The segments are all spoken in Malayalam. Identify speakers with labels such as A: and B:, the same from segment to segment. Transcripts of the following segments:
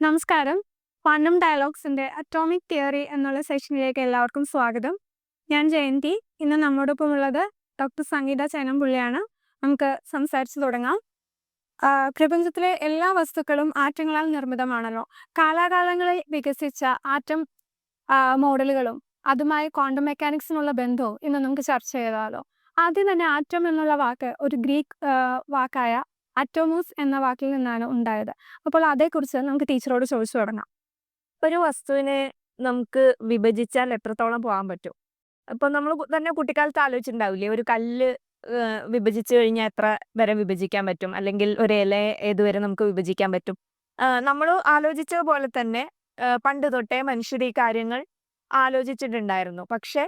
A: നമസ്കാരം. ക്വാണ്ടം ഡയലോഗ്സിന്റെ അറ്റോമിക് തിയറി എന്നുള്ള സെഷനിലേക്ക് എല്ലാവർക്കും സ്വാഗതം. ഞാൻ ജയന്തി. ഇന്ന് നമ്മോടൊപ്പം ഉള്ളത് ഡോക്ടർ സംഗീത ചേനംപുള്ളിയാണ്. നമുക്ക് സംസാരിച്ചു തുടങ്ങാം. പ്രപഞ്ചത്തിലെ എല്ലാ വസ്തുക്കളും ആറ്റങ്ങളാൽ നിർമ്മിതമാണല്ലോ. കാലാകാലങ്ങളിൽ വികസിച്ച ആറ്റം മോഡലുകളും അതുമായി ക്വാണ്ടം മെക്കാനിക്സിനുള്ള ബന്ധവും ഇന്ന് നമുക്ക് ചർച്ച ചെയ്താലോ. ആദ്യം തന്നെ ആറ്റം എന്നുള്ള വാക്ക് ഒരു ഗ്രീക്ക് വാക്കായ അറ്റോമൂസ് എന്ന വാക്കിൽ നിന്നാണ് ഉണ്ടായത്. അപ്പോൾ അതേക്കുറിച്ച് നമുക്ക് ടീച്ചറോട് ചോദിച്ചു തുടങ്ങാം.
B: ഒരു വസ്തുവിനെ നമുക്ക് വിഭജിച്ചാൽ എത്രത്തോളം പോകാൻ പറ്റും? ഇപ്പൊ നമ്മൾ തന്നെ കുട്ടിക്കാലത്ത് ആലോചിച്ചിട്ടുണ്ടാവില്ലേ? ഒരു കല്ല് വിഭജിച്ചു കഴിഞ്ഞാൽ എത്ര വരെ വിഭജിക്കാൻ പറ്റും? അല്ലെങ്കിൽ ഒരു ഇല ഏതുവരെ നമുക്ക് വിഭജിക്കാൻ പറ്റും? നമ്മൾ ആലോചിച്ച പോലെ തന്നെ പണ്ട് തൊട്ടേ മനുഷ്യർ ഈ കാര്യങ്ങൾ ആലോചിച്ചിട്ടുണ്ടായിരുന്നു. പക്ഷെ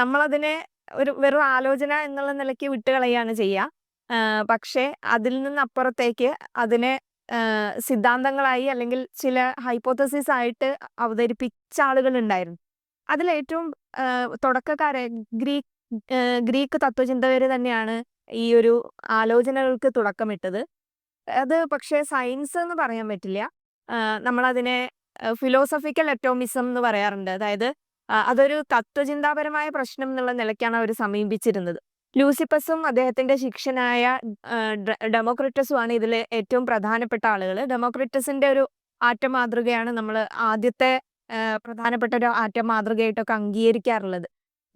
B: നമ്മളതിനെ ഒരു വെറും ആലോചന എന്നുള്ള നിലയ്ക്ക് വിട്ടുകളയാണ് ചെയ്യുക. പക്ഷെ അതിൽ നിന്നപ്പുറത്തേക്ക് അതിനെ സിദ്ധാന്തങ്ങളായി അല്ലെങ്കിൽ ചില ഹൈപ്പോത്തസിസ് ആയിട്ട് അവതരിപ്പിച്ച ആളുകൾ ഉണ്ടായിരുന്നു. അതിൽ ഏറ്റവും തുടക്കക്കാരെ ഗ്രീക്ക് ഗ്രീക്ക് തത്വചിന്തകര് തന്നെയാണ് ഈ ഒരു ആലോചനകൾക്ക് തുടക്കമിട്ടത്. അത് പക്ഷേ സയൻസ് എന്ന് പറയാൻ പറ്റില്ല. നമ്മളതിനെ ഫിലോസഫിക്കൽ അറ്റോമിസം എന്ന് പറയാറുണ്ട്. അതായത് അതൊരു തത്വചിന്താപരമായ പ്രശ്നം എന്നുള്ള നിലയ്ക്കാണ് അവർ സമീപിച്ചിരുന്നത്. ലൂസിപ്പസും അദ്ദേഹത്തിന്റെ ശിഷ്യനായ ഡെമോക്രിറ്റസുമാണ് ഇതിൽ ഏറ്റവും പ്രധാനപ്പെട്ട ആളുകൾ ഡെമോക്രിറ്റസിന്റെ ഒരു ആറ്റം മാതൃകയാണ് നമ്മൾ ആദ്യത്തെ പ്രധാനപ്പെട്ട ഒരു ആറ്റം മാതൃകയായിട്ടൊക്കെ അംഗീകരിക്കാറുള്ളത്.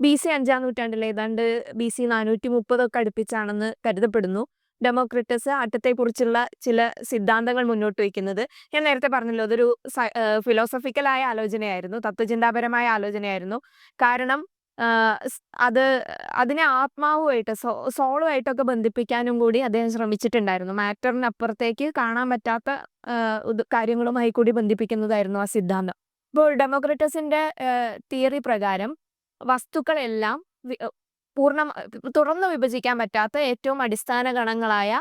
B: ബി സി അഞ്ചാം നൂറ്റാണ്ടിൽ ഏതാണ്ട് ബി സി നാനൂറ്റി മുപ്പതൊക്കെ അടുപ്പിച്ചാണെന്ന് കരുതപ്പെടുന്നു ഡെമോക്രിറ്റസ് ആറ്റത്തെക്കുറിച്ചുള്ള ചില സിദ്ധാന്തങ്ങൾ മുന്നോട്ട് വയ്ക്കുന്നത്. ഞാൻ നേരത്തെ പറഞ്ഞല്ലോ അതൊരു ഫിലോസഫിക്കലായ ആലോചനയായിരുന്നു തത്വചിന്താപരമായ ആലോചനയായിരുന്നു. കാരണം അത് അതിനെ ആത്മാവുമായിട്ട് സോ സോളുമായിട്ടൊക്കെ ബന്ധിപ്പിക്കാനും കൂടി അദ്ദേഹം ശ്രമിച്ചിട്ടുണ്ടായിരുന്നു. മാറ്ററിനപ്പുറത്തേക്ക് കാണാൻ പറ്റാത്ത കാര്യങ്ങളുമായി കൂടി ബന്ധിപ്പിക്കുന്നതായിരുന്നു ആ സിദ്ധാന്തം. ഇപ്പോൾ ഡെമോക്രറ്റസിന്റെ തിയറി പ്രകാരം വസ്തുക്കളെല്ലാം പൂർണ തുറന്നു വിഭജിക്കാൻ പറ്റാത്ത ഏറ്റവും അടിസ്ഥാന ഗണങ്ങളായ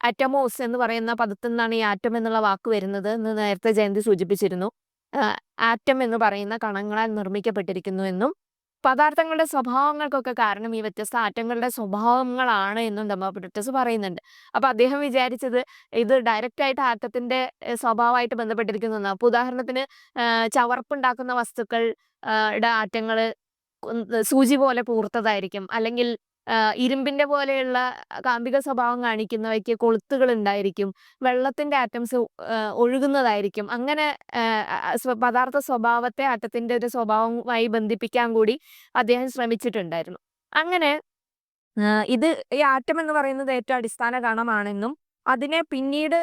B: അറ്റമോസ് എന്ന് പറയുന്ന പദത്തിൽ നിന്നാണ് ഈ ആറ്റം എന്നുള്ള വാക്ക് വരുന്നത് എന്ന് നേരത്തെ ജയന്തി സൂചിപ്പിച്ചിരുന്നു. ആറ്റം എന്ന് പറയുന്ന കണങ്ങളാൽ നിർമ്മിക്കപ്പെട്ടിരിക്കുന്നു എന്നും പദാർത്ഥങ്ങളുടെ സ്വഭാവങ്ങൾക്കൊക്കെ കാരണം ഈ വ്യത്യസ്ത ആറ്റങ്ങളുടെ സ്വഭാവങ്ങളാണ് എന്നും ഡെമോക്രിറ്റസ് പറയുന്നുണ്ട് അപ്പൊ അദ്ദേഹം വിചാരിച്ചത് ഇത് ഡയറക്റ്റ് ആയിട്ട് ആറ്റത്തിന്റെ സ്വഭാവമായിട്ട് ബന്ധപ്പെട്ടിരിക്കുന്നു. അപ്പൊ ഉദാഹരണത്തിന് ചവർപ്പുണ്ടാക്കുന്ന വസ്തുക്കൾ ആറ്റങ്ങൾ സൂചി പോലെ പൂർത്തതായിരിക്കും അല്ലെങ്കിൽ ഇരുമ്പിന്റെ പോലെയുള്ള കാന്തിക സ്വഭാവം കാണിക്കുന്നവയ്ക്ക് കൊളുത്തുകൾ ഉണ്ടായിരിക്കും വെള്ളത്തിന്റെ ആറ്റംസ് ഒഴുകുന്നതായിരിക്കും. അങ്ങനെ പദാർത്ഥ സ്വഭാവത്തെ ആറ്റത്തിന്റെ ഒരു സ്വഭാവവുമായി ബന്ധിപ്പിക്കാൻ കൂടി അദ്ദേഹം ശ്രമിച്ചിട്ടുണ്ടായിരുന്നു. അങ്ങനെ ഇത് ഈ ആറ്റം എന്ന് പറയുന്നത് ഏറ്റവും അടിസ്ഥാന കണമാണെന്നും അതിനെ പിന്നീട്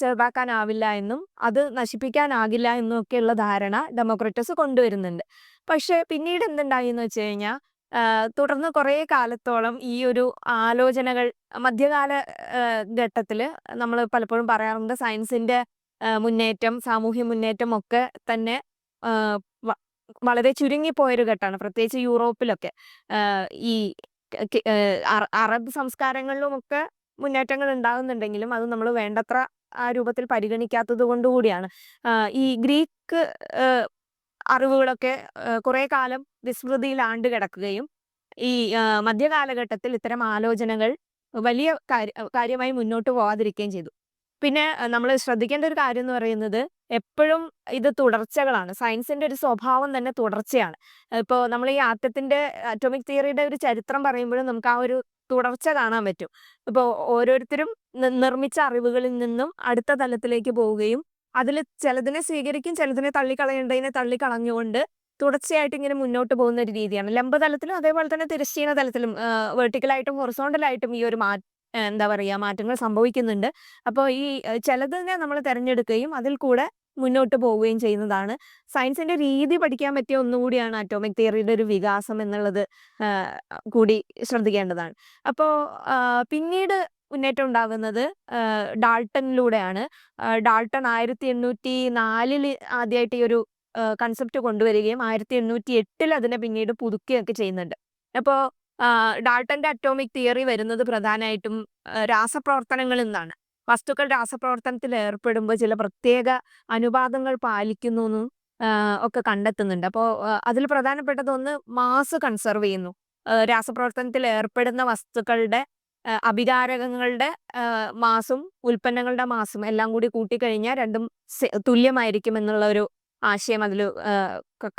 B: ചെറുതാക്കാനാവില്ല എന്നും അത് നശിപ്പിക്കാനാകില്ല എന്നും ഒക്കെയുള്ള ധാരണ ഡെമോക്രറ്റസ് കൊണ്ടുവരുന്നുണ്ട്. പക്ഷെ പിന്നീട് എന്തുണ്ടായി എന്ന് വെച്ച് കഴിഞ്ഞാൽ തുടർന്ന് കുറേ കാലത്തോളം ഈ ഒരു ആലോചനകൾ മധ്യകാല ഘട്ടത്തിൽ നമ്മൾ പലപ്പോഴും പറയാറുണ്ട് സയൻസിന്റെ മുന്നേറ്റം സാമൂഹ്യ മുന്നേറ്റം ഒക്കെ തന്നെ വളരെ വ- വളരെ ചുരുങ്ങിപ്പോയൊരു ഘട്ടമാണ്. പ്രത്യേകിച്ച് യൂറോപ്പിലൊക്കെ. ഈ അറബ് സംസ്കാരങ്ങളിലുമൊക്കെ മുന്നേറ്റങ്ങൾ ഉണ്ടാകുന്നുണ്ടെങ്കിലും അത് നമ്മൾ വേണ്ടത്ര ആ രൂപത്തിൽ പരിഗണിക്കാത്തത് കൊണ്ടുകൂടിയാണ്. ഈ ഗ്രീക്ക് അറിവുകളൊക്കെ കുറെ കാലം വിസ്മൃതിയിൽ ആണ്ട് കിടക്കുകയും ഈ മധ്യകാലഘട്ടത്തിൽ ഇത്തരം ആലോചനകൾ വലിയ കാര്യമായി മുന്നോട്ട് പോവാതിരിക്കുകയും ചെയ്തു. പിന്നെ നമ്മൾ ശ്രദ്ധിക്കേണ്ട ഒരു കാര്യം എന്ന് പറയുന്നത് എപ്പോഴും ഇത് തുടർച്ചകളാണ്. സയൻസിന്റെ ഒരു സ്വഭാവം തന്നെ തുടർച്ചയാണ്. ഇപ്പോൾ നമ്മൾ ഈ ആറ്റത്തിന്റെ അറ്റോമിക് തിയറിയുടെ ഒരു ചരിത്രം പറയുമ്പോഴും നമുക്ക് ആ ഒരു തുടർച്ച കാണാൻ പറ്റും. ഇപ്പോൾ ഓരോരുത്തരും നിർമ്മിച്ച അറിവുകളിൽ നിന്നും അടുത്ത തലത്തിലേക്ക് പോവുകയും അതിൽ ചിലതിനെ സ്വീകരിക്കും ചിലതിനെ തള്ളിക്കളയേണ്ടതിനെ തള്ളിക്കളഞ്ഞുകൊണ്ട് തുടർച്ചയായിട്ട് ഇങ്ങനെ മുന്നോട്ട് പോകുന്ന ഒരു രീതിയാണ്. ലംബതലത്തിലും അതേപോലെ തന്നെ തിരശ്ചീന തലത്തിലും വെർട്ടിക്കലായിട്ടും ഹൊറിസോണ്ടലായിട്ടും ഈ ഒരു മാ എന്താ പറയുക മാറ്റങ്ങൾ സംഭവിക്കുന്നുണ്ട്. അപ്പോൾ ഈ ചിലതിനെ നമ്മൾ തിരഞ്ഞെടുക്കുകയും അതിൽ കൂടെ മുന്നോട്ട് പോവുകയും ചെയ്യുന്നതാണ്. സയൻസിന്റെ രീതി പഠിക്കാൻ പറ്റിയ ഒന്നുകൂടിയാണ് അറ്റോമിക് തിയറിയുടെ ഒരു വികാസം എന്നുള്ളത് കൂടി ശ്രദ്ധിക്കേണ്ടതാണ്. അപ്പോൾ പിന്നീട് മുന്നേറ്റം ഉണ്ടാകുന്നത് ഡാൾട്ടനിലൂടെയാണ് ഡാൾട്ടൺ ആയിരത്തി എണ്ണൂറ്റി നാലിൽ ആദ്യമായിട്ട് ഈ ഒരു കൺസെപ്റ്റ് കൊണ്ടുവരികയും ആയിരത്തി എണ്ണൂറ്റി എട്ടിൽ അതിനെ പിന്നീട് പുതുക്കുകയൊക്കെ ചെയ്യുന്നുണ്ട്. അപ്പോൾ ഡാൾട്ടന്റെ അറ്റോമിക് തിയറി വരുന്നത് പ്രധാനമായിട്ടും രാസപ്രവർത്തനങ്ങളിൽ നിന്നാണ്. വസ്തുക്കൾ രാസപ്രവർത്തനത്തിൽ ഏർപ്പെടുമ്പോൾ ചില പ്രത്യേക അനുപാതങ്ങൾ പാലിക്കുന്നു എന്നും ഒക്കെ കണ്ടെത്തുന്നുണ്ട്. അപ്പോൾ അതിൽ പ്രധാനപ്പെട്ടതൊന്ന് മാസ് കൺസർവ് ചെയ്യുന്നു. രാസപ്രവർത്തനത്തിൽ ഏർപ്പെടുന്ന വസ്തുക്കളുടെ അഭികാരകങ്ങളുടെ മാസം ഉൽപ്പന്നങ്ങളുടെ മാസും എല്ലാം കൂടി കൂട്ടിക്കഴിഞ്ഞാൽ രണ്ടും തുല്യമായിരിക്കും എന്നുള്ള ഒരു ആശയം അതിൽ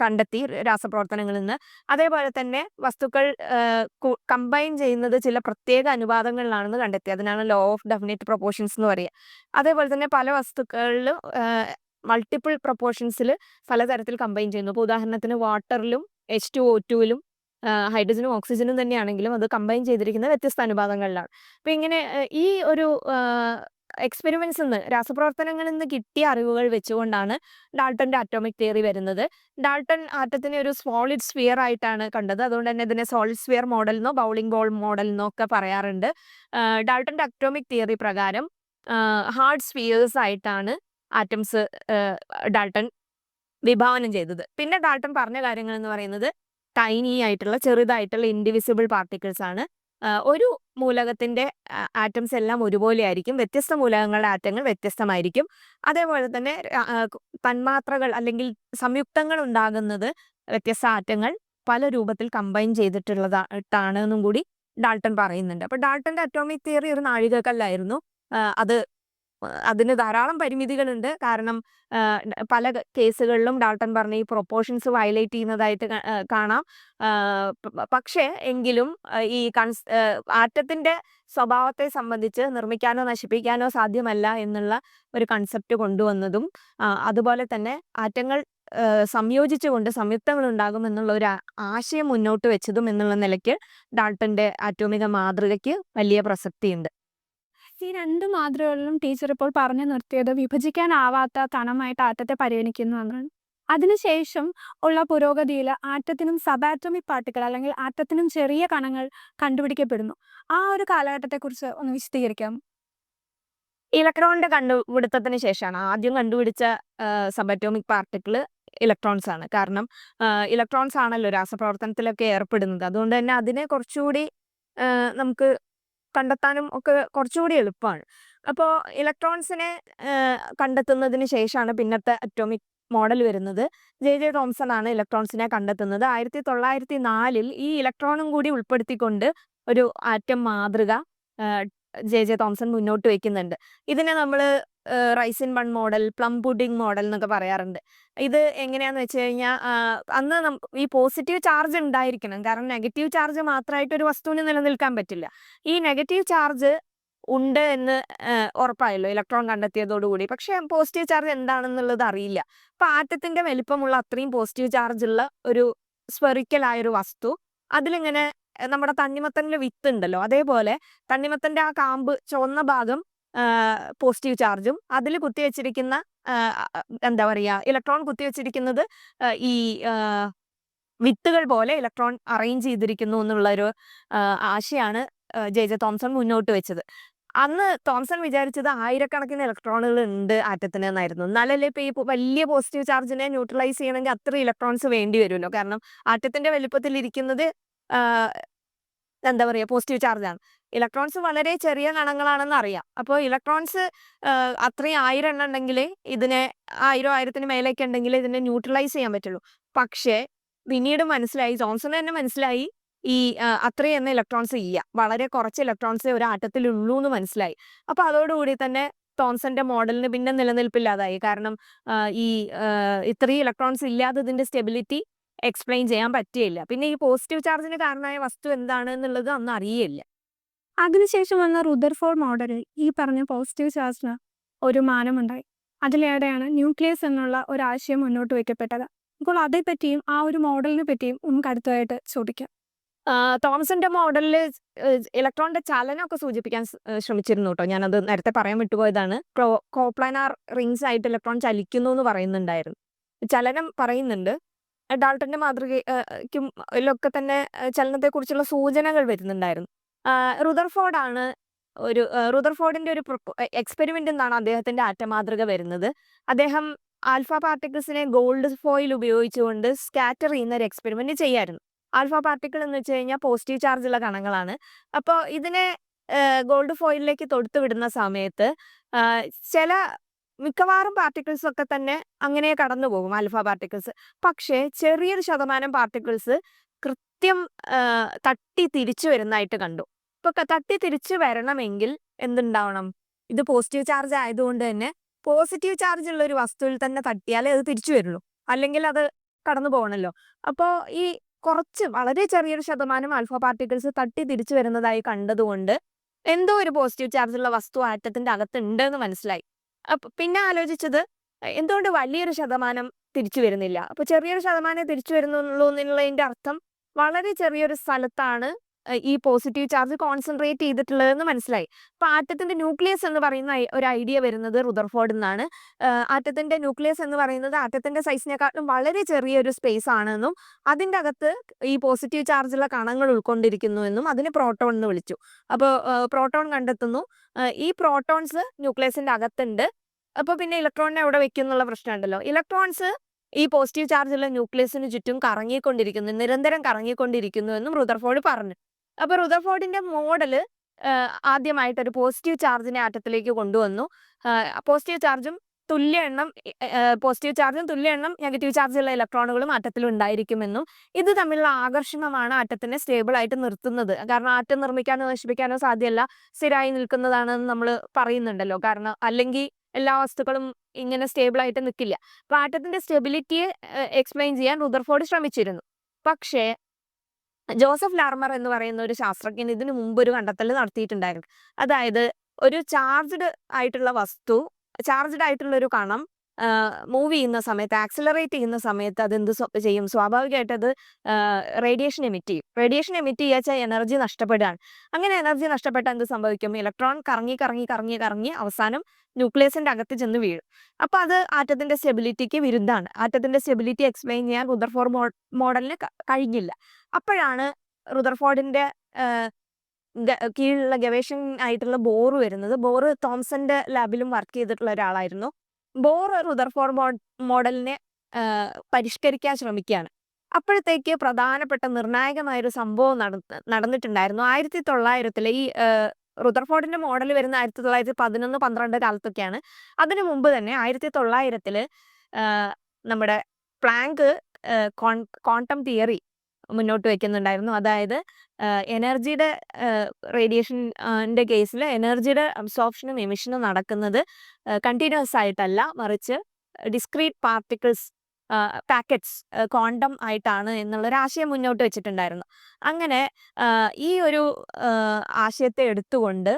B: കണ്ടെത്തി രാസപ്രവർത്തനങ്ങളിൽ നിന്ന്. അതേപോലെ തന്നെ വസ്തുക്കൾ കമ്പൈൻ ചെയ്യുന്നത് ചില പ്രത്യേക അനുപാതങ്ങളിലാണെന്ന് കണ്ടെത്തി. അതിനാണ് ലോ ഓഫ് ഡെഫിനറ്റ് പ്രൊപ്പോർഷൻസ് എന്ന് പറയുക. അതേപോലെ തന്നെ പല വസ്തുക്കളിലും മൾട്ടിപ്പിൾ പ്രൊപ്പോർഷൻസിൽ പലതരത്തിൽ കമ്പൈൻ ചെയ്യുന്നു. ഇപ്പോൾ ഉദാഹരണത്തിന് വാട്ടറിലും എച്ച് ടു ഒ ടുവിലും ഹൈഡ്രജനും ഓക്സിജനും തന്നെയാണെങ്കിലും അത് കമ്പൈൻ ചെയ്തിരിക്കുന്ന വ്യത്യസ്ത അനുപാതങ്ങളിലാണ്. അപ്പം ഇങ്ങനെ ഈ ഒരു എക്സ്പെരിമെന്റ്സ് നിന്ന് രാസപ്രവർത്തനങ്ങളിൽ നിന്ന് കിട്ടിയ അറിവുകൾ വെച്ചുകൊണ്ടാണ് ഡാൾട്ടന്റെ അറ്റോമിക് തിയറി വരുന്നത്. ഡാൾട്ടൺ ആറ്റത്തിനെ ഒരു സോളിഡ് സ്ഫിയർ ആയിട്ടാണ് കണ്ടത്. അതുകൊണ്ട് തന്നെ ഇതിനെ സോളിഡ് സ്ഫിയർ മോഡൽ എന്നോ ബൗളിംഗ് ബോൾ മോഡൽ എന്നോ ഒക്കെ പറയാറുണ്ട്. ഡാൾട്ടന്റെ അറ്റോമിക് തിയറി പ്രകാരം ഹാർഡ് സ്ഫിയേഴ്സ് ആയിട്ടാണ് ആറ്റംസ് ഡാൾട്ടൺ വിഭാവനം ചെയ്തത്. പിന്നെ ഡാൾട്ടൺ പറഞ്ഞ കാര്യങ്ങൾ എന്ന് പറയുന്നത് ടൈനി ആയിട്ടുള്ള ചെറുതായിട്ടുള്ള ഇൻഡിവിസിബിൾ പാർട്ടിക്കിൾസ് ആണ്. ഒരു മൂലകത്തിന്റെ ആറ്റംസ് എല്ലാം ഒരുപോലെ ആയിരിക്കും. വ്യത്യസ്ത മൂലകങ്ങളുടെ ആറ്റങ്ങൾ വ്യത്യസ്തമായിരിക്കും. അതേപോലെ തന്നെ തന്മാത്രകൾ അല്ലെങ്കിൽ സംയുക്തങ്ങൾ ഉണ്ടാകുന്നത് വ്യത്യസ്ത ആറ്റങ്ങൾ പല രൂപത്തിൽ കമ്പൈൻ ചെയ്തിട്ടുള്ളതായിട്ടാണ് എന്നും കൂടി ഡാൾട്ടൺ പറയുന്നുണ്ട്. അപ്പൊ ഡാൾട്ടന്റെ അറ്റോമിക് തിയറി ഒരു നാഴികക്കല്ലായിരുന്നു. അത് അതിന് ധാരാളം പരിമിതികളുണ്ട്. കാരണം പല കേസുകളിലും ഡാൾട്ടൺ പറഞ്ഞ ഈ പ്രൊപ്പോർഷൻസ് വയലേറ്റ് ചെയ്യുന്നതായിട്ട് കാണാം. പക്ഷേ എങ്കിലും ഈ കൺസ് ആറ്റത്തിന്റെ സ്വഭാവത്തെ സംബന്ധിച്ച് നിർമ്മിക്കാനോ നശിപ്പിക്കാനോ സാധ്യമല്ല എന്നുള്ള ഒരു കൺസെപ്റ്റ് കൊണ്ടുവന്നതും അതുപോലെ തന്നെ ആറ്റങ്ങൾ സംയോജിച്ചുകൊണ്ട് സംയുക്തങ്ങൾ ഉണ്ടാകും എന്നുള്ള ഒരു ആശയം മുന്നോട്ട് വെച്ചതും എന്നുള്ള നിലയ്ക്ക് ഡാൾട്ടന്റെ ആറ്റോമിക മാതൃകയ്ക്ക് വലിയ പ്രസക്തിയുണ്ട്.
A: ഈ രണ്ട് മാതൃകകളിലും ടീച്ചർ ഇപ്പോൾ പറഞ്ഞു നിർത്തിയത് വിഭജിക്കാനാവാത്ത കണമായിട്ട് ആറ്റത്തെ പരിഗണിക്കുന്നു എന്നാണ് അതിനുശേഷം ഉള്ള പുരോഗതിയിൽ ആറ്റത്തിനും സബാറ്റോമിക് പാർട്ടിക്കിൾ അല്ലെങ്കിൽ ആറ്റത്തിനും ചെറിയ കണങ്ങൾ കണ്ടുപിടിക്കപ്പെടുന്നു. ആ ഒരു കാലഘട്ടത്തെക്കുറിച്ച് ഒന്ന് വിശദീകരിക്കാം.
B: ഇലക്ട്രോണിന്റെ കണ്ടുപിടുത്തത്തിന് ശേഷമാണ് ആദ്യം കണ്ടുപിടിച്ച സബറ്റോമിക് പാർട്ടിക്കിൾ ഇലക്ട്രോൺസ് ആണ്. കാരണം ഇലക്ട്രോൺസ് ആണല്ലോ രാസപ്രവർത്തനത്തിലൊക്കെ ഏർപ്പെടുന്നത്. അതുകൊണ്ട് തന്നെ അതിനെ കുറച്ചുകൂടി നമുക്ക് കണ്ടെത്താനും ഒക്കെ കുറച്ചുകൂടി എളുപ്പമാണ്. അപ്പോൾ ഇലക്ട്രോൺസിനെ കണ്ടെത്തുന്നതിന് ശേഷമാണ് പിന്നത്തെ അറ്റോമിക് മോഡൽ വരുന്നത്. ജെ. ജെ. തോംസൺ ആണ് ഇലക്ട്രോൺസിനെ കണ്ടെത്തുന്നത്. ആയിരത്തി തൊള്ളായിരത്തി നാലിൽ ഈ ഇലക്ട്രോണും കൂടി ഉൾപ്പെടുത്തിക്കൊണ്ട് ഒരു ആറ്റം മാതൃക ജെ. ജെ. തോംസൺ മുന്നോട്ട് വയ്ക്കുന്നുണ്ട് ഇതിനെ നമ്മൾ raisin bun model plum pudding model എന്നൊക്കെ പറയാറുണ്ട്. ഇത് എങ്ങനെയാന്ന് വെച്ച് കഴിഞ്ഞാൽ അന്ന് ഈ പോസിറ്റീവ് ചാർജ് ഉണ്ടായിരിക്കണം. കാരണം നെഗറ്റീവ് ചാർജ് മാത്രമായിട്ട് ഒരു വസ്തുവിന് നിലനിൽക്കാൻ പറ്റില്ല. ഈ നെഗറ്റീവ് ചാർജ് ഉണ്ട് എന്ന് ഉറപ്പായല്ലോ ഇലക്ട്രോൺ കണ്ടെത്തിയതോടുകൂടി പക്ഷെ പോസിറ്റീവ് ചാർജ് എന്താണെന്നുള്ളത് അറിയില്ല. അപ്പൊ ആറ്റത്തിന്റെ വലിപ്പമുള്ള അത്രയും പോസിറ്റീവ് ചാർജ് ഉള്ള ഒരു സ്പെറിക്കൽ ആയ ഒരു വസ്തു അതിലിങ്ങനെ നമ്മുടെ തണ്ണിമത്തനിലെ വിത്ത് ഉണ്ടല്ലോ. അതേപോലെ തണ്ണിമത്തന്റെ ആ കാമ്പ് ചുവന്ന ഭാഗം പോസിറ്റീവ് ചാർജും അതിൽ കുത്തിവെച്ചിരിക്കുന്ന എന്താ പറയുക ഇലക്ട്രോൺ കുത്തിവെച്ചിരിക്കുന്നത് ഈ വിത്തുകൾ പോലെ ഇലക്ട്രോൺ അറേഞ്ച് ചെയ്തിരിക്കുന്നു എന്നുള്ള ഒരു ആശയാണ് ജെ ജെ തോംസൺ മുന്നോട്ട് വെച്ചത്. അന്ന് തോംസൺ വിചാരിച്ചത് ആയിരക്കണക്കിന് ഇലക്ട്രോണുകൾ ഉണ്ട് ആറ്റത്തിന് എന്നായിരുന്നു. എന്നാലല്ലേ ഇപ്പൊ ഈ വലിയ പോസിറ്റീവ് ചാർജിനെ ന്യൂട്രലൈസ് ചെയ്യണമെങ്കിൽ അത്ര ഇലക്ട്രോൺസ് വേണ്ടി വരുമല്ലോ. കാരണം ആറ്റത്തിന്റെ വലുപ്പത്തിൽ ഇരിക്കുന്നത് എന്താ പറയുക പോസിറ്റീവ് ചാർജാണ് ഇലക്ട്രോൺസ് വളരെ ചെറിയ കണങ്ങളാണെന്ന് അറിയാം. അപ്പോൾ ഇലക്ട്രോൺസ് അത്രയും ആയിരം എണ്ണം ഉണ്ടെങ്കിൽ ഇതിനെ ആയിരം ആയിരത്തിന് മേലേക്ക് ഉണ്ടെങ്കിൽ ഇതിനെ ന്യൂട്രലൈസ് ചെയ്യാൻ പറ്റുള്ളൂ. പക്ഷേ പിന്നീട് മനസ്സിലായി ജോൺസൺ തന്നെ മനസ്സിലായി ഈ അത്രയും എന്ന ഇലക്ട്രോൺസ് ഇല്ല. വളരെ കുറച്ച് ഇലക്ട്രോൺസ് ഒരു ആറ്റത്തിലുള്ളൂ എന്ന് മനസ്സിലായി. അപ്പൊ അതോടുകൂടി തന്നെ തോംസന്റെ മോഡലിന് പിന്നെ നിലനിൽപ്പില്ലാതായി. കാരണം ഈ ഇത്രയും ഇലക്ട്രോൺസ് ഇല്ലാതെ ഇതിന്റെ സ്റ്റെബിലിറ്റി എക്സ്പ്ലെയിൻ ചെയ്യാൻ പറ്റിയില്ല. പിന്നെ ഈ പോസിറ്റീവ് ചാർജിന് കാരണമായ വസ്തു എന്താണ് എന്നുള്ളത് അന്ന് അറിയില്ല.
A: അതിനുശേഷം വന്ന റുദർഫോർഡ് മോഡൽ ഈ പറഞ്ഞ പോസിറ്റീവ് ചാർജിന് ഒരു മാനമുണ്ടായി. അതിലേടെയാണ് ന്യൂക്ലിയസ് എന്നുള്ള ഒരു ആശയം മുന്നോട്ട് വയ്ക്കപ്പെട്ടത്. അപ്പോൾ അതേപ്പറ്റിയും ആ ഒരു മോഡലിനെ പറ്റിയും നമുക്ക് അടുത്തതായിട്ട് ചോദിക്കാം.
B: തോമസിന്റെ മോഡലിൽ ഇലക്ട്രോണിന്റെ ചലനമൊക്കെ സൂചിപ്പിക്കാൻ ശ്രമിച്ചിരുന്നു കേട്ടോ. ഞാനത് നേരത്തെ പറയാൻ വിട്ടുപോയതാണ്. കോപ്ലാനാർ റിങ്സ് ആയിട്ട് ഇലക്ട്രോൺ ചലിക്കുന്നു എന്ന് പറയുന്നുണ്ടായിരുന്നു. ചലനം പറയുന്നുണ്ട്. ഡാൾട്ടന്റെ മാതൃകയ്ക്കും ഒക്കെ തന്നെ ചലനത്തെ ചലനത്തെക്കുറിച്ചുള്ള സൂചനകൾ വരുന്നുണ്ടായിരുന്നു. റുദർഫോർഡ് ആണ് ഒരു റുദർഫോർഡിന്റെ ഒരു എക്സ്പെരിമെന്റ് എന്നാണ് അദ്ദേഹത്തിന്റെ ആറ്റ മാതൃക വരുന്നത്. അദ്ദേഹം ആൽഫ പാർട്ടിക്കിൾസിനെ ഗോൾഡ് ഫോയിൽ ഉപയോഗിച്ചുകൊണ്ട് സ്കാറ്റർ ചെയ്യുന്ന ഒരു എക്സ്പെരിമെന്റ് ചെയ്യായിരുന്നു. ആൽഫ പാർട്ടിക്കിൾ എന്ന് വെച്ച് കഴിഞ്ഞാൽ പോസിറ്റീവ് ചാർജ് ഉള്ള കണങ്ങളാണ്. അപ്പോൾ ഇതിനെ ഗോൾഡ് ഫോയിലിലേക്ക് തൊടുത്തു വിടുന്ന സമയത്ത് ചില മിക്കവാറും പാർട്ടിക്കിൾസ് ഒക്കെ തന്നെ അങ്ങനെ കടന്നു പോകും ആൽഫ പാർട്ടിക്കിൾസ് പക്ഷേ ചെറിയൊരു ശതമാനം പാർട്ടിക്കിൾസ് കൃത്യം തട്ടി തിരിച്ചു വരുന്നതായിട്ട് കണ്ടു. ഇപ്പൊ തട്ടി തിരിച്ചു വരണമെങ്കിൽ എന്തുണ്ടാവണം? ഇത് പോസിറ്റീവ് ചാർജ് ആയതുകൊണ്ട് തന്നെ പോസിറ്റീവ് ചാർജ് ഉള്ള ഒരു വസ്തുവിൽ തന്നെ തട്ടിയാലേ അത് തിരിച്ചു വരുള്ളൂ. അല്ലെങ്കിൽ അത് കടന്നു പോകണല്ലോ. അപ്പോൾ ഈ കുറച്ച് വളരെ ചെറിയൊരു ശതമാനം ആൽഫ പാർട്ടിക്കിൾസ് തട്ടി തിരിച്ചു വരുന്നതായി കണ്ടതുകൊണ്ട് എന്തോ ഒരു പോസിറ്റീവ് ചാർജ് ഉള്ള വസ്തു ആറ്റത്തിന്റെ അകത്തുണ്ട് എന്ന് മനസ്സിലായി. പിന്നെ ആലോചിച്ചത് എന്തുകൊണ്ട് വലിയൊരു ശതമാനം തിരിച്ചു വരുന്നില്ല? അപ്പൊ ചെറിയൊരു ശതമാനം തിരിച്ചു വരുന്നുള്ളൂ എന്നുള്ളതിന്റെ അർത്ഥം വളരെ ചെറിയൊരു സ്ഥലത്താണ് ഈ പോസിറ്റീവ് ചാർജ് കോൺസെൻട്രേറ്റ് ചെയ്തിട്ടുള്ളതെന്ന് മനസ്സിലായി. അപ്പൊ ആറ്റത്തിന്റെ ന്യൂക്ലിയസ് എന്ന് പറയുന്ന ഒരു ഐഡിയ വരുന്നത് റുദർഫോർഡിൽ നിന്നാണ് ആറ്റത്തിന്റെ ന്യൂക്ലിയസ് എന്ന് പറയുന്നത് ആറ്റത്തിന്റെ സൈസിനെക്കാട്ടും വളരെ ചെറിയൊരു സ്പേസ് ആണെന്നും അതിന്റെ അകത്ത് ഈ പോസിറ്റീവ് ചാർജുള്ള കണങ്ങൾ ഉൾക്കൊണ്ടിരിക്കുന്നു എന്നും അതിന് പ്രോട്ടോൺ എന്ന് വിളിച്ചു. അപ്പോൾ പ്രോട്ടോൺ കണ്ടെത്തുന്നു. ഈ പ്രോട്ടോൺസ് ന്യൂക്ലിയസിന്റെ അകത്തുണ്ട്. അപ്പൊ പിന്നെ ഇലക്ട്രോണിനെ എവിടെ വെക്കും എന്നുള്ള പ്രശ്നമുണ്ടല്ലോ. ഇലക്ട്രോൺസ് ഈ പോസിറ്റീവ് ചാർജുള്ള ന്യൂക്ലിയസിന് ചുറ്റും കറങ്ങിക്കൊണ്ടിരിക്കുന്നു നിരന്തരം കറങ്ങിക്കൊണ്ടിരിക്കുന്നു എന്നും റുദർഫോർഡ് പറഞ്ഞു. അപ്പൊ റുദർഫോർഡിന്റെ മോഡൽ ആദ്യമായിട്ട് ഒരു പോസിറ്റീവ് ചാർജിനെ ആറ്റത്തിലേക്ക് കൊണ്ടുവന്നു. പോസിറ്റീവ് ചാർജും തുല്യ എണ്ണം പോസിറ്റീവ് ചാർജും തുല്യ എണ്ണം നെഗറ്റീവ് ചാർജുള്ള ഇലക്ട്രോണുകളും ആറ്റത്തിൽ ഉണ്ടായിരിക്കുമെന്നും ഇത് തമ്മിലുള്ള ആകർഷണമാണ് ആറ്റത്തിനെ സ്റ്റേബിൾ ആയിട്ട് നിർത്തുന്നത്. കാരണം ആറ്റം നിർമ്മിക്കാനോ നശിപ്പിക്കാനോ സാധ്യമല്ല സ്ഥിരമായി നിൽക്കുന്നതാണെന്ന് നമ്മൾ പറയുന്നുണ്ടല്ലോ. കാരണം അല്ലെങ്കിൽ എല്ലാ വസ്തുക്കളും ഇങ്ങനെ സ്റ്റേബിൾ ആയിട്ട് നിൽക്കില്ല അപ്പൊ ആറ്റത്തിന്റെ സ്റ്റെബിലിറ്റിയെ എക്സ്പ്ലെയിൻ ചെയ്യാൻ റുദർഫോർഡ് ശ്രമിച്ചിരുന്നു. പക്ഷേ ജോസഫ് ലാർമർ എന്ന് പറയുന്ന ഒരു ശാസ്ത്രജ്ഞൻ ഇതിനു മുമ്പ് ഒരു കണ്ടെത്തൽ നടത്തിയിട്ടുണ്ടായിരുന്നു. അതായത് ഒരു ചാർജ്ഡ് ആയിട്ടുള്ള വസ്തു ചാർജ്ഡ് ആയിട്ടുള്ള ഒരു കണം മൂവ് ചെയ്യുന്ന സമയത്ത് ആക്സിലറേറ്റ് ചെയ്യുന്ന സമയത്ത് അത് എന്ത് ചെയ്യും? സ്വാഭാവികമായിട്ട് അത് റേഡിയേഷൻ എമിറ്റ് ചെയ്യും. റേഡിയേഷൻ എമിറ്റ് ചെയ്യാച്ചാൽ എനർജി നഷ്ടപ്പെടുകയാണ്. അങ്ങനെ എനർജി നഷ്ടപ്പെട്ടാൽ എന്ത് സംഭവിക്കും? ഇലക്ട്രോൺ കറങ്ങി കറങ്ങി കറങ്ങി കറങ്ങി അവസാനം ന്യൂക്ലിയസിന്റെ അകത്ത് ചെന്ന് വീഴും. അപ്പൊ അത് ആറ്റത്തിന്റെ സ്റ്റെബിലിറ്റിക്ക് വിരുദ്ധമാണ്. ആറ്റത്തിന്റെ സ്റ്റെബിലിറ്റി എക്സ്പ്ലെയിൻ ചെയ്യാൻ റുദർഫോർഡ് മോഡലിന് കഴിഞ്ഞില്ല. അപ്പോഴാണ് റുദർഫോർഡിന്റെ കീഴിലുള്ള ഗവേഷകൻ ആയിട്ടുള്ള ബോർ വരുന്നത്. ബോർ തോംസന്റെ ലാബിലും വർക്ക് ചെയ്തിട്ടുള്ള ഒരാളായിരുന്നു. ബോർ റുദർഫോർഡ് മോഡലിനെ പരിഷ്കരിക്കാൻ ശ്രമിക്കുകയാണ്. അപ്പോഴത്തേക്ക് പ്രധാനപ്പെട്ട നിർണായകമായ ഒരു സംഭവം നട നടന്നിട്ടുണ്ടായിരുന്നു. ആയിരത്തി തൊള്ളായിരത്തിലെ ഈ റുദർഫോർഡിന്റെ മോഡൽ വരുന്ന ആയിരത്തി തൊള്ളായിരത്തി പതിനൊന്ന് പന്ത്രണ്ട് കാലത്തൊക്കെയാണ്. അതിനു മുമ്പ് തന്നെ ആയിരത്തി തൊള്ളായിരത്തിൽ നമ്മുടെ പ്ലാങ്ക് ക്വാണ്ടം തിയറി മുന്നോട്ട് വെക്കുന്നുണ്ടായിരുന്നു. അതായത് എനർജിയുടെ റേഡിയേഷന്റെ കേസിൽ എനർജിയുടെ അബ്സോർപ്ഷനും എമിഷനും നടക്കുന്നത് കണ്ടിന്യൂസ് ആയിട്ടല്ല. മറിച്ച് ഡിസ്ക്രീറ്റ് പാർട്ടിക്കിൾസ് പാക്കറ്റ്സ് ക്വാണ്ടം ആയിട്ടാണ് എന്നുള്ളൊരു ആശയം മുന്നോട്ട് വെച്ചിട്ടുണ്ടായിരുന്നു. അങ്ങനെ ഈ ഒരു ആശയത്തെ എടുത്തുകൊണ്ട്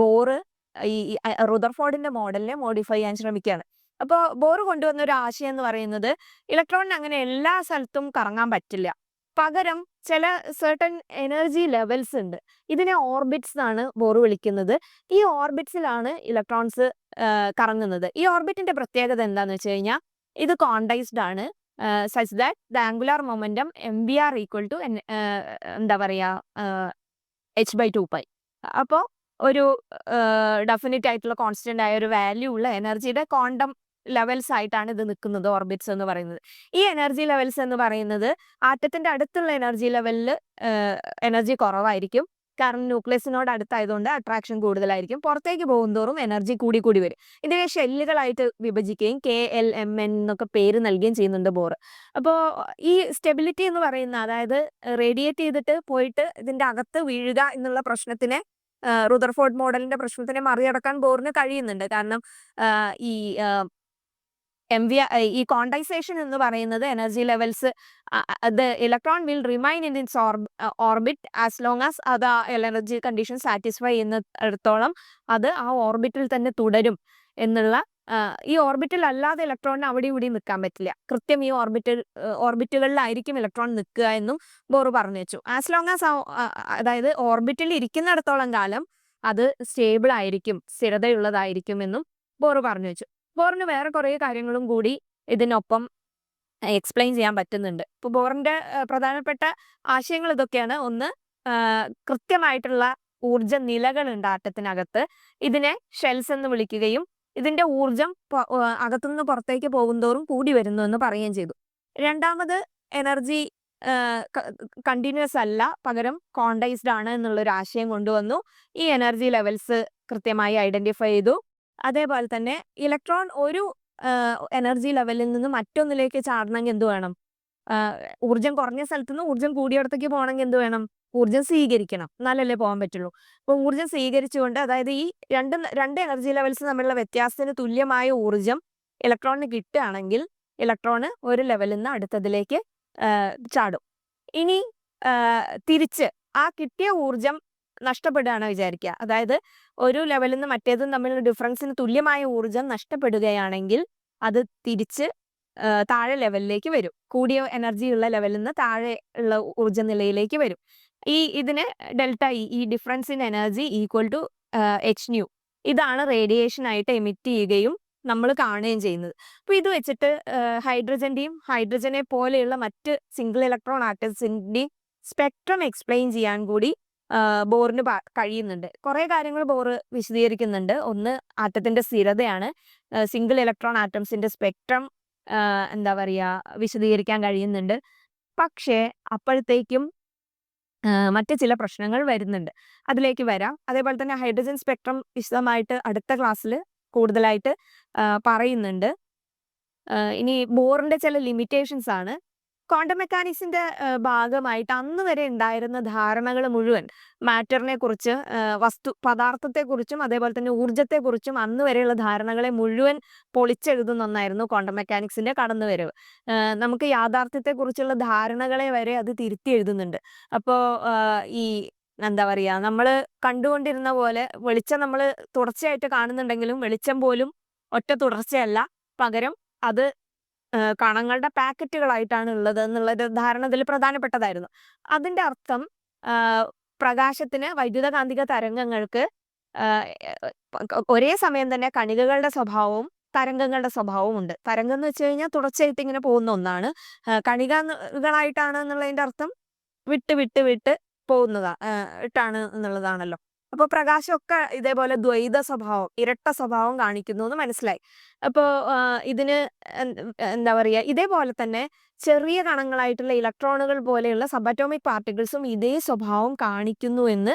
B: ബോറ് ഈ റുദർഫോർഡിന്റെ മോഡലിനെ മോഡിഫൈ ചെയ്യാൻ ശ്രമിക്കുകയാണ്. അപ്പോൾ ബോർ കൊണ്ടുവന്ന ഒരു ആശയം എന്ന് പറയുന്നത് ഇലക്ട്രോണിന് അങ്ങനെ എല്ലാ സ്ഥലത്തും കറങ്ങാൻ പറ്റില്ല. പകരം ചില സെർട്ടൺ എനർജി ലെവൽസ് ഉണ്ട്. ഇതിനെ ഓർബിറ്റ്സ് എന്നാണ് ബോർ വിളിക്കുന്നത്. ഈ ഓർബിറ്റ്സിലാണ് ഇലക്ട്രോൺസ് കറങ്ങുന്നത്. ഈ ഓർബിറ്റിന്റെ പ്രത്യേകത എന്താണെന്ന് വെച്ച് കഴിഞ്ഞാൽ ഇത് കോണ്ടൈസ്ഡ് ആണ്. Such that the angular momentum M B R equal to എന്താ പറയാ എച്ച് ബൈ ടു പൈ അപ്പോൾ ഒരു ഡെഫിനറ്റ് ആയിട്ടുള്ള കോൺസ്റ്റന്റ് ആയ ഒരു വാല്യൂ ഉള്ള എനർജിയുടെ ക്വാണ്ടം ലെവൽസ് ആയിട്ടാണ് ഇത് നിൽക്കുന്നത് ഓർബിറ്റ്സ് എന്ന് പറയുന്നത്. ഈ എനർജി ലെവൽസ് എന്ന് പറയുന്നത് ആറ്റത്തിന്റെ അടുത്തുള്ള എനർജി ലെവലിൽ എനർജി കുറവായിരിക്കും. കാരണം ന്യൂക്ലിയസിനോട് അടുത്തായതുകൊണ്ട് അട്രാക്ഷൻ കൂടുതലായിരിക്കും. പുറത്തേക്ക് പോകുന്തോറും എനർജി കൂടി കൂടി വരും. ഇതിനെ ഷെല്ലുകളായിട്ട് വിഭജിക്കുകയും കെ എൽ എം എൻ എന്നൊക്കെ പേര് നൽകുകയും ചെയ്യുന്നുണ്ട് ബോർ അപ്പോൾ ഈ സ്റ്റെബിലിറ്റി എന്ന് പറയുന്ന അതായത് റേഡിയേറ്റ് ചെയ്തിട്ട് പോയിട്ട് ഇതിന്റെ അകത്ത് വീഴുക എന്നുള്ള പ്രശ്നത്തിനെ റുദർഫോർഡ് മോഡലിന്റെ പ്രശ്നത്തിനെ മറികടക്കാൻ ബോറിന് കഴിയുന്നുണ്ട്. കാരണം ഈ എം വി ഈ കോണ്ടൈസേഷൻ എന്ന് പറയുന്നത് energy levels the electron will remain in its orbit as long as അത് ആ എനർജി കണ്ടീഷൻ സാറ്റിസ്ഫൈ ചെയ്യുന്നിടത്തോളം അത് ആ ഓർബിറ്റിൽ തന്നെ തുടരും എന്നുള്ള ഈ ഓർബിറ്റിൽ അല്ലാതെ ഇലക്ട്രോണിന് അവിടെ ഇവിടെ നിൽക്കാൻ പറ്റില്ല. കൃത്യം ഈ ഓർബിറ്റൽ ഓർബിറ്റുകളിലായിരിക്കും ഇലക്ട്രോൺ നിൽക്കുക എന്നും ബോർ പറഞ്ഞു വെച്ചു. ആസ് ലോങ് ആസ് അതായത് ഓർബിറ്റിൽ ഇരിക്കുന്നിടത്തോളം കാലം അത് സ്റ്റേബിൾ ആയിരിക്കും സ്ഥിരതയുള്ളതായിരിക്കും എന്നും ബോർ പറഞ്ഞു വെച്ചു. ബോറിന് വേറെ കുറേ കാര്യങ്ങളും കൂടി ഇതിനൊപ്പം എക്സ്പ്ലെയിൻ ചെയ്യാൻ പറ്റുന്നുണ്ട്. ഇപ്പോൾ ബോറിന്റെ പ്രധാനപ്പെട്ട ആശയങ്ങൾ ഇതൊക്കെയാണ്. ഒന്ന് കൃത്യമായിട്ടുള്ള ഊർജ നിലകളുണ്ട് ആറ്റത്തിനകത്ത്. ഇതിനെ ഷെൽസ് എന്ന് വിളിക്കുകയും ഇതിന്റെ ഊർജം അകത്തുനിന്ന് പുറത്തേക്ക് പോകുന്തോറും കൂടി വരുന്നു എന്ന് പറയുകയും ചെയ്തു. രണ്ടാമത് എനർജി കണ്ടിന്യൂസ് അല്ല പകരം കോണ്ടൈസ്ഡ് ആണ് എന്നുള്ളൊരു ആശയം കൊണ്ടുവന്നു. ഈ എനർജി ലെവൽസ് കൃത്യമായി ഐഡന്റിഫൈ ചെയ്തു. അതേപോലെ തന്നെ ഇലക്ട്രോൺ ഒരു എനർജി ലെവലിൽ നിന്ന് മറ്റൊന്നിലേക്ക് ചാടണമെങ്കിൽ എന്ത് വേണം? ഊർജം കുറഞ്ഞ സ്ഥലത്ത് നിന്ന് ഊർജം കൂടിയിടത്തേക്ക് പോകണമെങ്കിൽ എന്ത് വേണം? ഊർജം സ്വീകരിക്കണം. എന്നാലല്ലേ പോകാൻ പറ്റുള്ളൂ. അപ്പോൾ ഊർജം സ്വീകരിച്ചുകൊണ്ട് അതായത് ഈ രണ്ട് രണ്ട് എനർജി ലെവൽസ് തമ്മിലുള്ള വ്യത്യാസത്തിന് തുല്യമായ ഊർജം ഇലക്ട്രോണിന് കിട്ടുകയാണെങ്കിൽ ഇലക്ട്രോണ് ഒരു ലെവലിൽ നിന്ന് അടുത്തതിലേക്ക് ചാടും. ഇനി തിരിച്ച് ആ കിട്ടിയ ഊർജം നഷ്ടപ്പെടുകയാണ് വിചാരിക്കുക അതായത് ഒരു ലെവലിൽ നിന്ന് മറ്റേതും തമ്മിലുള്ള ഡിഫറൻസിന് തുല്യമായ ഊർജം നഷ്ടപ്പെടുകയാണെങ്കിൽ അത് തിരിച്ച് താഴെ ലെവലിലേക്ക് വരും. കൂടിയ എനർജി ഉള്ള ലെവലിൽ നിന്ന് താഴെ ഉള്ള ഊർജ നിലയിലേക്ക് വരും. ഈ ഇതിന് ഡെൽറ്റ ഇ ഈ difference in energy equal to H nu ഇതാണ് റേഡിയേഷൻ ആയിട്ട് എമിറ്റ് ചെയ്യുകയും നമ്മൾ കാണുകയും ചെയ്യുന്നത്. അപ്പോൾ ഇത് വെച്ചിട്ട് ഹൈഡ്രജന്റെയും ഹൈഡ്രജനെ പോലെയുള്ള മറ്റ് സിംഗിൾ ഇലക്ട്രോൺ ആറ്റംസിന്റെയും സ്പെക്ട്രം എക്സ്പ്ലെയിൻ ചെയ്യാൻ കൂടി ബോറിന് കഴിയുന്നുണ്ട്. കുറേ കാര്യങ്ങൾ ബോറ് വിശദീകരിക്കുന്നുണ്ട്. ഒന്ന് ആറ്റത്തിന്റെ സ്ഥിരതയാണ്. സിംഗിൾ ഇലക്ട്രോൺ ആറ്റംസിന്റെ സ്പെക്ട്രം എന്താ പറയുക വിശദീകരിക്കാൻ കഴിയുന്നുണ്ട്. പക്ഷേ അപ്പോഴത്തേക്കും മറ്റ് ചില പ്രശ്നങ്ങൾ വരുന്നുണ്ട്. അതിലേക്ക് വരാം. അതേപോലെ തന്നെ ഹൈഡ്രജൻ സ്പെക്ട്രം വിശദമായിട്ട് അടുത്ത ക്ലാസ്സിൽ കൂടുതലായിട്ട് പറയുന്നുണ്ട്. ഇനി ബോറിന്റെ ചില ലിമിറ്റേഷൻസ് ആണ് ക്വാണ്ടം മെക്കാനിക്സിന്റെ ഭാഗമായിട്ട് അന്ന് വരെ ഉണ്ടായിരുന്ന ധാരണകൾ മുഴുവൻ മാറ്ററിനെ കുറിച്ച് വസ്തു പദാർത്ഥത്തെക്കുറിച്ചും അതേപോലെ തന്നെ ഊർജത്തെക്കുറിച്ചും അന്ന് വരെയുള്ള ധാരണകളെ മുഴുവൻ പൊളിച്ചെഴുതുന്ന ഒന്നായിരുന്നു ക്വാണ്ടം മെക്കാനിക്സിന്റെ കടന്നുവരവ്. നമുക്ക് യാഥാർത്ഥ്യത്തെക്കുറിച്ചുള്ള ധാരണകളെ വരെ അത് തിരുത്തി എഴുതുന്നുണ്ട്. അപ്പോൾ ഈ എന്താ പറയാ നമ്മൾ കണ്ടുകൊണ്ടിരുന്ന പോലെ വെളിച്ചം നമ്മൾ തുടർച്ചയായിട്ട് കാണുന്നുണ്ടെങ്കിലും വെളിച്ചം പോലും ഒറ്റ തുടർച്ചയല്ല. പകരം അത് കണങ്ങളുടെ പാക്കറ്റുകളായിട്ടാണ് ഉള്ളത് എന്നുള്ളൊരു ഇതിൽ പ്രധാനപ്പെട്ടതായിരുന്നു. അതിന്റെ അർത്ഥം പ്രകാശത്തിന് വൈദ്യുതകാന്തിക തരംഗങ്ങൾക്ക് ഒരേ സമയം തന്നെ കണികകളുടെ സ്വഭാവവും തരംഗങ്ങളുടെ സ്വഭാവവും ഉണ്ട്. തരംഗം എന്ന് വെച്ച് കഴിഞ്ഞാൽ തുടർച്ചയായിട്ട് ഇങ്ങനെ പോകുന്ന ഒന്നാണ്. കണികകളായിട്ടാണ് എന്നുള്ളതിന്റെ അർത്ഥം വിട്ട് വിട്ട് വിട്ട് പോകുന്നതാ ഇട്ടാണ് എന്നുള്ളതാണല്ലോ. അപ്പോൾ പ്രകാശമൊക്കെ ഇതേപോലെ ദ്വൈത സ്വഭാവം ഇരട്ട സ്വഭാവം കാണിക്കുന്നു എന്ന് മനസ്സിലായി അപ്പോൾ ഇതിന് എന്താ പറയുക ഇതേപോലെ തന്നെ ചെറിയ കണങ്ങളായിട്ടുള്ള ഇലക്ട്രോണുകൾ പോലെയുള്ള സബറ്റോമിക് പാർട്ടിക്കിൾസും ഇതേ സ്വഭാവം കാണിക്കുന്നു എന്ന്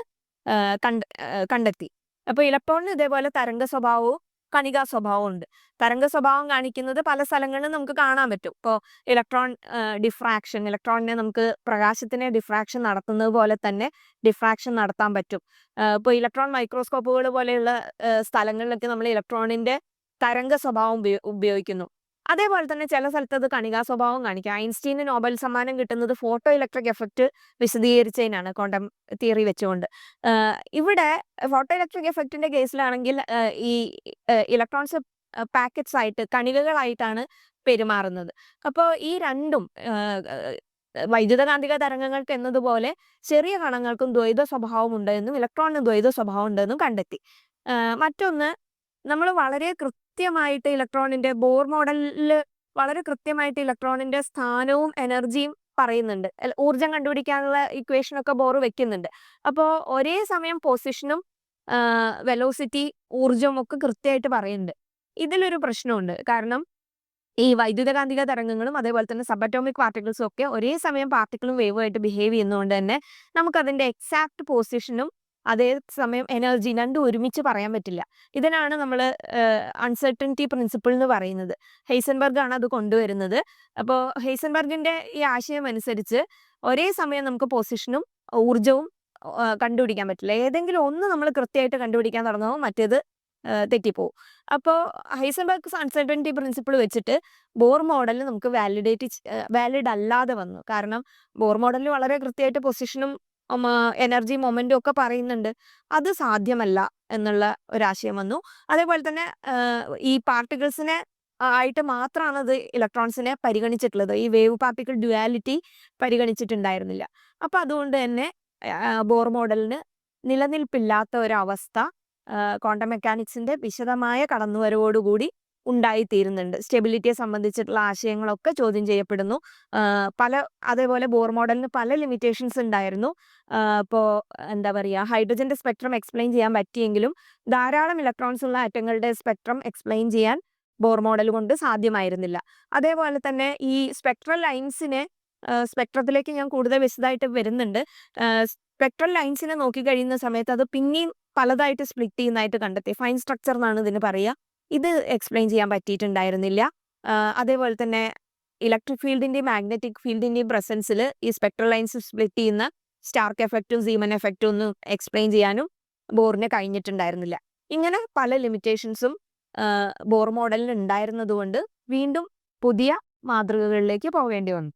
B: കണ്ട കണ്ട് കണ്ടെത്തി. അപ്പോൾ ഇലക്ട്രോണിന് ഇതേപോലെ തരംഗ സ്വഭാവവും കണികാ സ്വഭാവമുണ്ട്. തരംഗ സ്വഭാവം കാണിക്കുന്നത് പല സ്ഥലങ്ങളിലും നമുക്ക് കാണാൻ പറ്റും. ഇപ്പോൾ ഇലക്ട്രോൺ ഡിഫ്രാക്ഷൻ ഇലക്ട്രോണിനെ നമുക്ക് പ്രകാശത്തിനെ ഡിഫ്രാക്ഷൻ നടത്തുന്നത് പോലെ തന്നെ ഡിഫ്രാക്ഷൻ നടത്താൻ പറ്റും. ഇപ്പോൾ ഇലക്ട്രോൺ മൈക്രോസ്കോപ്പുകൾ പോലെയുള്ള സ്ഥലങ്ങളിലൊക്കെ നമ്മൾ ഇലക്ട്രോണിന്റെ തരംഗ സ്വഭാവം ഉപയോഗിക്കുന്നു. അതേപോലെ തന്നെ ചില സ്ഥലത്ത് അത് കണികാ സ്വഭാവം കാണിക്കും. ഐൻസ്റ്റീന് നോബൽ സമ്മാനം കിട്ടുന്നത് ഫോട്ടോ ഇലക്ട്രിക് എഫക്റ്റ് വിശദീകരിച്ചതിനാണ് ക്വാണ്ടം തിയറി വെച്ചുകൊണ്ട്. ഇവിടെ ഫോട്ടോ ഇലക്ട്രിക് എഫക്റ്റിന്റെ കേസിലാണെങ്കിൽ ഈ ഇലക്ട്രോൺസ് പാക്കറ്റ്സ് ആയിട്ട് കണികകളായിട്ടാണ് പെരുമാറുന്നത്. അപ്പോൾ ഈ രണ്ടും വൈദ്യുതകാന്തിക തരംഗങ്ങൾക്ക് എന്നതുപോലെ ചെറിയ കണങ്ങൾക്കും ദ്വൈത സ്വഭാവം ഉണ്ടെന്നും ഇലക്ട്രോണിന് ദ്വൈത സ്വഭാവം ഉണ്ടെന്നും കണ്ടെത്തി. മറ്റൊന്ന് നമ്മൾ വളരെ കൃത്യമായിട്ട് ഇലക്ട്രോണിന്റെ ബോർ മോഡലിൽ വളരെ കൃത്യമായിട്ട് ഇലക്ട്രോണിന്റെ സ്ഥാനവും എനർജിയും പറയുന്നുണ്ട്. ഊർജം കണ്ടുപിടിക്കാനുള്ള ഇക്വേഷനൊക്കെ ബോർ വെക്കുന്നുണ്ട്. അപ്പോൾ ഒരേ സമയം പൊസിഷനും വെലോസിറ്റി ഊർജവും ഒക്കെ കൃത്യമായിട്ട് പറയുന്നുണ്ട്. ഇതിലൊരു പ്രശ്നമുണ്ട്. കാരണം ഈ വൈദ്യുതകാന്തിക തരംഗങ്ങളും അതേപോലെ തന്നെ സബറ്റോമിക് പാർട്ടിക്കിൾസും ഒക്കെ ഒരേ സമയം പാർട്ടിക്കിളും വേവുമായിട്ട് ബിഹേവ് ചെയ്യുന്നതുകൊണ്ട് തന്നെ നമുക്ക് അതിന്റെ എക്സാക്ട് പൊസിഷനും അതേ സമയം എനർജി രണ്ടും ഒരുമിച്ച് പറയാൻ പറ്റില്ല. ഇതിനാണ് നമ്മൾ അൺസർട്ടനിറ്റി പ്രിൻസിപ്പിൾ എന്ന് പറയുന്നത്. ഹെയ്സൻബർഗ് ആണ് അത് കൊണ്ടുവരുന്നത്. അപ്പോൾ ഹെയ്സൻബർഗിന്റെ ഈ ആശയം അനുസരിച്ച് ഒരേ സമയം നമുക്ക് പൊസിഷനും ഊർജവും കണ്ടുപിടിക്കാൻ പറ്റില്ല. ഏതെങ്കിലും ഒന്ന് നമ്മൾ കൃത്യമായിട്ട് കണ്ടുപിടിക്കാൻ തുടങ്ങുമ്പോൾ മറ്റേത് തെറ്റിപ്പോവും. അപ്പോൾ ഹൈസൻബർഗ് അൺസർട്ടനിറ്റി പ്രിൻസിപ്പിൾ വെച്ചിട്ട് ബോർ മോഡൽ നമുക്ക് വാലിഡേറ്റ് വാലിഡ് അല്ലാതെ വന്നു. കാരണം ബോർ മോഡലിൽ വളരെ കൃത്യമായിട്ട് പൊസിഷനും എനർജി മൊമെന്റും ഒക്കെ പറയുന്നുണ്ട്. അത് സാധ്യമല്ല എന്നുള്ള ഒരാശയം വന്നു. അതേപോലെ തന്നെ ഈ പാർട്ടിക്കിൾസിനെ ആയിട്ട് മാത്രമാണ് അത് ഇലക്ട്രോൺസിനെ പരിഗണിച്ചിട്ടുള്ളത്. ഈ വേവ് പാർട്ടിക്കിൾ ഡ്യുവാലിറ്റി പരിഗണിച്ചിട്ടുണ്ടായിരുന്നില്ല. അപ്പൊ അതുകൊണ്ട് തന്നെ ബോർ മോഡലിന് നിലനിൽപ്പില്ലാത്ത ഒരവസ്ഥ ക്വാണ്ടം മെക്കാനിക്സിന്റെ വിശദമായ കടന്നുവരവോടുകൂടി ഉണ്ടായിത്തീരുന്നുണ്ട്. സ്റ്റെബിലിറ്റിയെ സംബന്ധിച്ചിട്ടുള്ള ആശയങ്ങളൊക്കെ ചോദ്യം ചെയ്യപ്പെടുന്നു. പല അതേപോലെ ബോർ മോഡലിന് പല ലിമിറ്റേഷൻസ് ഉണ്ടായിരുന്നു. ഇപ്പോൾ എന്താ പറയുക ഹൈഡ്രജന്റെ സ്പെക്ട്രം എക്സ്പ്ലെയിൻ ചെയ്യാൻ പറ്റിയെങ്കിലും ധാരാളം ഇലക്ട്രോൺസ് ഉള്ള ആറ്റങ്ങളുടെ സ്പെക്ട്രം എക്സ്പ്ലെയിൻ ചെയ്യാൻ ബോർ മോഡൽ കൊണ്ട് സാധ്യമായിരുന്നില്ല. അതേപോലെ തന്നെ ഈ സ്പെക്ട്രൽ ലൈൻസിനെ സ്പെക്ട്രത്തിലേക്ക് ഞാൻ കൂടുതൽ വിശദമായിട്ട് വരുന്നുണ്ട്. സ്പെക്ട്രൽ ലൈൻസിനെ നോക്കി കഴിയുന്ന സമയത്ത് അത് പിന്നെയും പലതായിട്ട് സ്പ്ലിറ്റ് ചെയ്യുന്നതായിട്ട് കണ്ടെത്തി. ഫൈൻ സ്ട്രക്ചർ എന്നാണ് ഇതിന് പറയുക. ഇത് എക്സ്പ്ലെയിൻ ചെയ്യാൻ പറ്റിയിട്ടുണ്ടായിരുന്നില്ല. അതേപോലെ തന്നെ ഇലക്ട്രിക് ഫീൽഡിന്റെയും മാഗ്നറ്റിക് ഫീൽഡിന്റെയും പ്രസൻസിൽ ഈ സ്പെക്ട്രൽ ലൈൻസ് സ്പ്ലിറ്റ് ചെയ്യുന്ന സ്റ്റാർക്ക് എഫക്റ്റും സീമൻ എഫക്റ്റും ഒന്നും എക്സ്പ്ലെയിൻ ചെയ്യാനും ബോറിന് കഴിഞ്ഞിട്ടുണ്ടായിരുന്നില്ല. ഇങ്ങനെ പല ലിമിറ്റേഷൻസും ബോർ മോഡലിന് ഉണ്ടായിരുന്നതുകൊണ്ട് വീണ്ടും പുതിയ മാതൃകകളിലേക്ക് പോകേണ്ടി വന്നു.